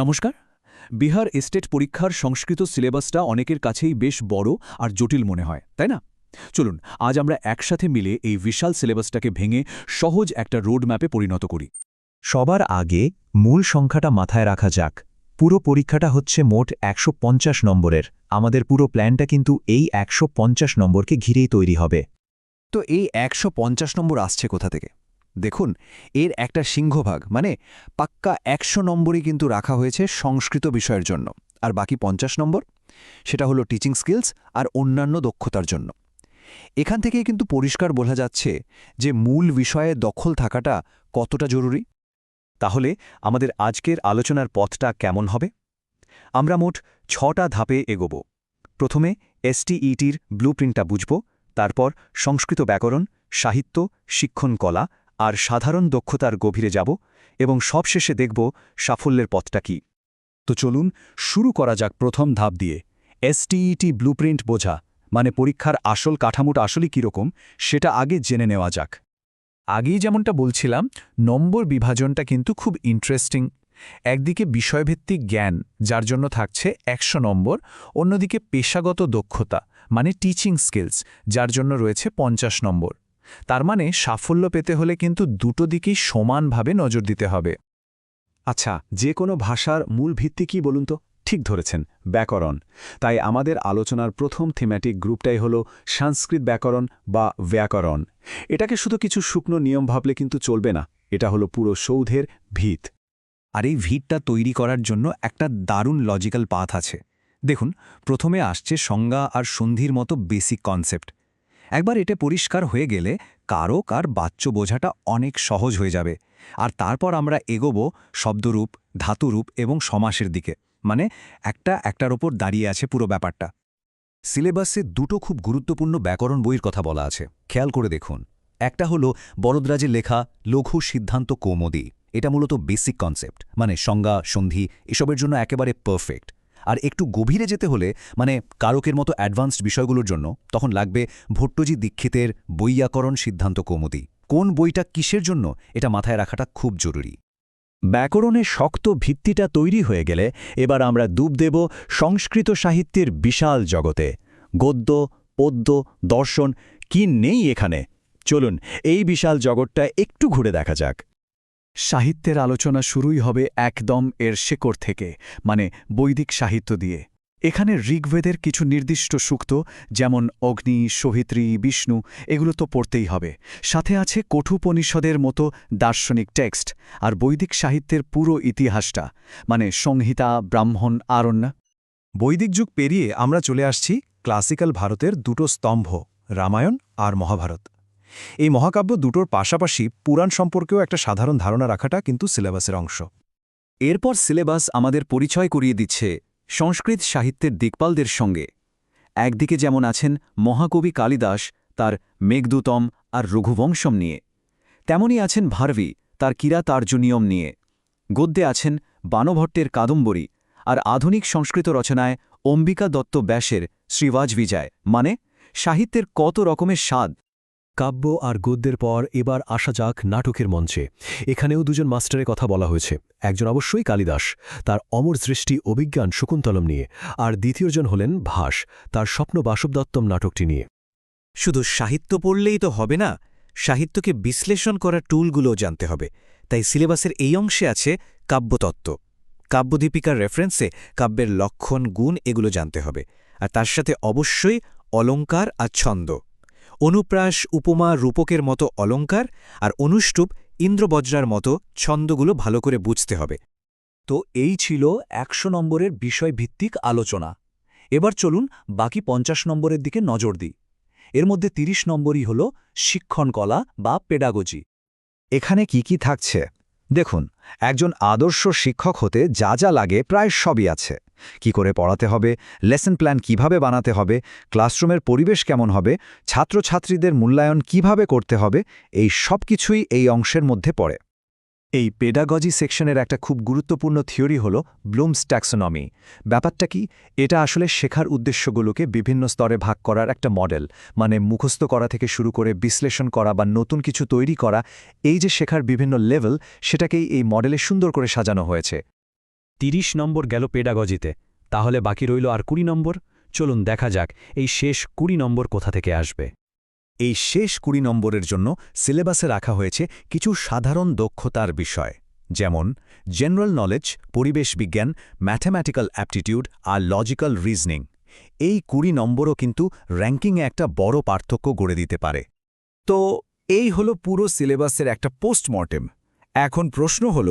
নমস্কার। বিহার এস্টেট পরীক্ষার সংস্কৃত সিলেবাসটা অনেকের কাছেই বেশ বড় আর জটিল মনে হয়, তাই না? চলুন, আজ আমরা একসাথে মিলে এই বিশাল সিলেবাসটাকে ভেঙে সহজ একটা রোড ম্যাপে পরিণত করি। সবার আগে মূল সংখ্যাটা মাথায় রাখা যাক। পুরো পরীক্ষাটা হচ্ছে মোট একশো পঞ্চাশ নম্বরের। আমাদের পুরো প্ল্যানটা কিন্তু এই একশো পঞ্চাশ নম্বরকে ঘিরেই তৈরি হবে। তো এই একশো পঞ্চাশ নম্বর আসছে কোথা থেকে? দেখুন, এর একটা সিংহভাগ মানে পাক্কা একশো নম্বরই কিন্তু রাখা হয়েছে সংস্কৃত বিষয়ের জন্য। আর বাকি পঞ্চাশ নম্বর? সেটা হলো টিচিং স্কিলস আর অন্যান্য দক্ষতার জন্য। এখান থেকেই কিন্তু পরিষ্কার বোঝা যাচ্ছে যে মূল বিষয়ে দখল থাকাটা কতটা জরুরি। তাহলে আমাদের আজকের আলোচনার পথটা কেমন হবে? আমরা মোট ছটা ধাপে এগোব। প্রথমে এসটিইটির ব্লুপ্রিন্টটা বুঝব, তারপর সংস্কৃত ব্যাকরণ, সাহিত্য, শিক্ষণ, কলা আর সাধারণ দক্ষতার গভীরে যাব এবং সবশেষে দেখব সাফল্যের পথটা কি। তো চলুন শুরু করা যাক প্রথম ধাপ দিয়ে। এসটিইটি ব্লুপ্রিন্ট বোঝা মানে পরীক্ষার আসল কাঠামোটা আসলে কীরকম সেটা আগে জেনে নেওয়া যাক। আগেই যেমনটা বলছিলাম, নম্বর বিভাজনটা কিন্তু খুব ইন্টারেস্টিং একদিকে বিষয়ভিত্তিক জ্ঞান, যার জন্য থাকছে একশো নম্বর, অন্যদিকে পেশাগত দক্ষতা মানে টিচিং স্কিলস যার জন্য রয়েছে পঞ্চাশ নম্বর। তার মানে সাফল্য পেতে হলে কিন্তু দুটো দিকেই সমানভাবে নজর দিতে হবে। আচ্ছা যে কোনো ভাষার মূল ভিত্তি কি বলুন তো? ঠিক ধরেছেন, ব্যাকরণ। তাই আমাদের আলোচনার প্রথম থিম্যাটিক গ্রুপটাই হল সংস্কৃত ব্যাকরণ বা ব্যাকরণ। এটাকে শুধু কিছু শুকনো নিয়ম ভাবলে কিন্তু চলবে না, এটা হলো পুরো সৌধের ভিত। আর এই ভিতটা তৈরি করার জন্য একটা দারুণ লজিক্যাল পাথ আছে। দেখুন, প্রথমে আসছে সংজ্ঞা আর সন্ধির মতো বেসিক কনসেপ্ট একবার এটা পরিষ্কার হয়ে গেলে কারক আর বাচ্য বোঝাটা অনেক সহজ হয়ে যাবে। আর তারপর আমরা এগোব শব্দরূপ, ধাতুরূপ এবং সমাসের দিকে। মানে একটা একটার ওপর দাঁড়িয়ে আছে পুরো ব্যাপারটা। সিলেবাসে দুটো খুব গুরুত্বপূর্ণ ব্যাকরণ বইয়ের কথা বলা আছে। খেয়াল করে দেখুন। একটা হলো বরদরাজের লেখা লঘু সিদ্ধান্ত কৌমদি। এটা মূলত বেসিক কনসেপ্ট মানে সংজ্ঞা, সন্ধি, এসবের জন্য একেবারে পারফেক্ট আর একটু গভীরে যেতে হলে মানে কারকের মতো অ্যাডভান্সড বিষয়গুলোর জন্য, তখন লাগবে ভট্টজি দীক্ষিতের বৈয়াকরণ সিদ্ধান্ত কৌমুদি। কোন বইটা কিসের জন্য, এটা মাথায় রাখাটা খুব জরুরি। ব্যাকরণের শক্ত ভিত্তিটা তৈরি হয়ে গেলে, এবার আমরা ডুব দেব সংস্কৃত সাহিত্যের বিশাল জগতে। গদ্য, পদ্য, দর্শন, কি নেই এখানে? চলুন, এই বিশাল জগৎটা একটু ঘুরে দেখা যাক। সাহিত্যের আলোচনা শুরুই হবে একদম এর শেকড় থেকে মানে বৈদিক সাহিত্য দিয়ে। এখানে ঋগ্বেদের কিছু নির্দিষ্ট সূক্ত, যেমন অগ্নি, সহিত্রী, বিষ্ণু, এগুলো তো পড়তেই হবে। সাথে আছে কঠুপনিষদের মতো দার্শনিক টেক্সট আর বৈদিক সাহিত্যের পুরো ইতিহাসটা মানে সংহিতা, ব্রাহ্মণ, আরণ্য। বৈদিক যুগ পেরিয়ে আমরা চলে আসছি ক্লাসিক্যাল ভারতের দুটো স্তম্ভ, রামায়ণ আর মহাভারত। এই মহাকাব্য দুটোর পাশাপাশি পুরাণ সম্পর্কেও একটা সাধারণ ধারণা রাখাটা কিন্তু সিলেবাসের অংশ। এরপর সিলেবাস আমাদের পরিচয় করিয়ে দিচ্ছে সংস্কৃত সাহিত্যের দিকপালদের সঙ্গে। একদিকে যেমন আছেন মহাকবি কালিদাস, তার মেঘদূতম আর রঘুবংশম নিয়ে। তেমনই আছেন ভারবি, তার কিরাতার্জুনিয়ম নিয়ে। গদ্যে আছেন বানভট্টের কাদম্বরী আর আধুনিক সংস্কৃত রচনায় অম্বিকা দত্ত ব্যাসের শ্রীবাজ বিজয়। মানে সাহিত্যের কত রকমের স্বাদ কাব্য আর গদ্যের পর এবার আসা যাক নাটকের মঞ্চে। এখানেও দুজন মাস্টারের কথা বলা হয়েছে। একজন অবশ্যই কালিদাস, তার অমর সৃষ্টি অভিজ্ঞান শকুন্তলম নিয়ে, আর দ্বিতীয়জন হলেন ভাস, তার স্বপ্ন বাসবদত্তম নাটকটি নিয়ে। শুধু সাহিত্য পড়লেই তো হবে না, সাহিত্যকে বিশ্লেষণ করার টুলগুলোও জানতে হবে। তাই সিলেবাসের এই অংশে আছে কাব্যতত্ত্ব। কাব্যদীপিকার রেফারেন্সে কাব্যের লক্ষণ, গুণ এগুলো জানতে হবে। আর তার সাথে অবশ্যই অলঙ্কার আর ছন্দ। অনুপ্রাস উপমা রূপকের মতো অলঙ্কার আর অনুষ্টুপ ইন্দ্রবজ্রার মতো ছন্দগুলো ভালো করে বুঝতে হবে। তো এই ছিল একশো নম্বরের বিষয়ভিত্তিক আলোচনা। এবার চলুন বাকি পঞ্চাশ নম্বরের দিকে নজর দিই। এর মধ্যে ৩০ নম্বরই হল শিক্ষণকলা বা পেডাগজি এখানে কি কি থাকছে? দেখুন, একজন আদর্শ শিক্ষক হতে যা যা লাগে প্রায় সবই আছে। কি করে পড়াতে হবে, লেসন প্ল্যান কীভাবে বানাতে হবে, ক্লাসরুমের পরিবেশ কেমন হবে, ছাত্রছাত্রীদের মূল্যায়ন কীভাবে করতে হবে, এই সব কিছুই এই অংশের মধ্যে পড়ে। এই পেডাগজি সেকশনের একটা খুব গুরুত্বপূর্ণ থিওরি হল ব্লুমস ট্যাক্সোনমি ব্যাপারটা কি? এটা আসলে শেখার উদ্দেশ্যগুলোকে বিভিন্ন স্তরে ভাগ করার একটা মডেল মানে মুখস্থ করা থেকে শুরু করে বিশ্লেষণ করা বা নতুন কিছু তৈরি করা, এই যে শেখার বিভিন্ন লেভেল সেটাকেই এই মডেলে সুন্দর করে সাজানো হয়েছে। তিরিশ নম্বর গেল পেডাগজিতে তাহলে বাকি রইল আর কুড়ি নম্বর? চলুন দেখা যাক, এই শেষ কুড়ি নম্বর কোথা থেকে আসবে। এই শেষ কুড়ি নম্বরের জন্য সিলেবাসে রাখা হয়েছে কিছু সাধারণ দক্ষতার বিষয়, যেমন জেনারেল নলেজ পরিবেশ বিজ্ঞান ম্যাথমেটিক্যাল অ্যাপটিটিউড আর লজিক্যাল রিজনিং এই কুড়ি নম্বরও কিন্তু র্যাঙ্কিংয়ে একটা বড় পার্থক্য গড়ে দিতে পারে। তো এই হলো পুরো সিলেবাসের একটা পোস্টমর্টেম এখন প্রশ্ন হল,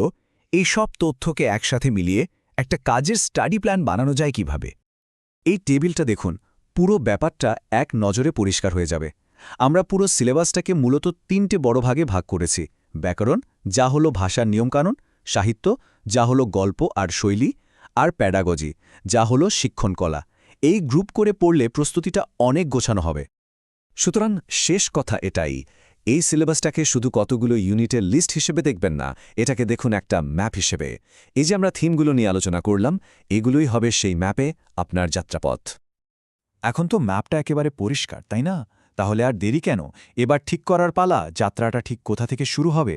এই সব তথ্যকে একসাথে মিলিয়ে একটা কাজের স্টাডি প্ল্যান বানানো যায় কীভাবে? এই টেবিলটা দেখুন, পুরো ব্যাপারটা এক নজরে পরিষ্কার হয়ে যাবে। আমরা পুরো সিলেবাসটাকে মূলত তিনটে বড় ভাগে ভাগ করেছি। ব্যাকরণ, যা হলো ভাষার নিয়মকানুন, সাহিত্য, যা হলো গল্প আর শৈলী, আর প্যাডাগজি যা হলো শিক্ষণকলা। এই গ্রুপ করে পড়লে প্রস্তুতিটা অনেক গোছানো হবে। সুতরাং শেষ কথা এটাই, এই সিলেবাসটাকে শুধু কতগুলো ইউনিটের লিস্ট হিসেবে দেখবেন না, এটাকে দেখুন একটা ম্যাপ হিসেবে। এই যে আমরা থিমগুলো নিয়ে আলোচনা করলাম, এগুলোই হবে সেই ম্যাপে আপনার যাত্রাপথ। এখন তো ম্যাপটা একেবারে পরিষ্কার, তাই না? তাহলে আর দেরি কেন? এবার ঠিক করার পালা যাত্রাটা ঠিক কোথা থেকে শুরু হবে?